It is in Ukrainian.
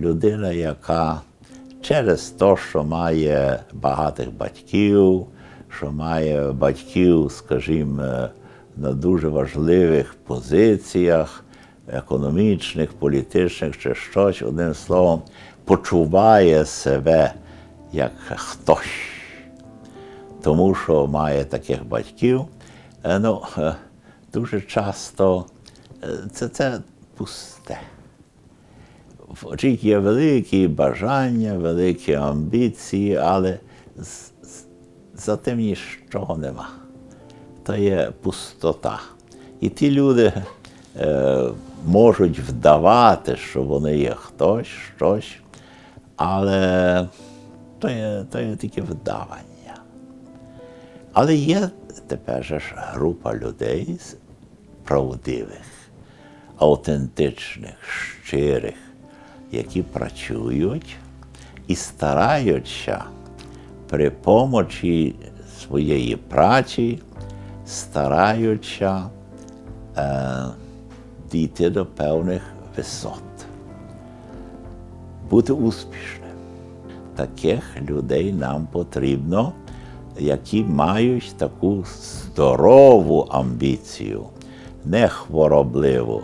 людина, яка через те, що має багатих батьків, що має батьків, скажімо, на дуже важливих позиціях, економічних, політичних чи щось, одним словом, почуває себе як хтось тому що має таких батьків. Е, Ну, е, дуже часто е, це, це пусте. В очі є великі бажання, великі амбіції, але за тим нічого нема. То є пустота. І ті люди е, можуть вдавати, що вони є хтось, щось, але то є, то є тільки вдавання. Але є тепер же ж група людей правдивих, аутентичних, щирих, які працюють і стараються при помочі своєї праці, стараються е, дійти до певних висот, бути успішним. Таких людей нам потрібно, які мають таку здорову амбіцію, не хворобливу,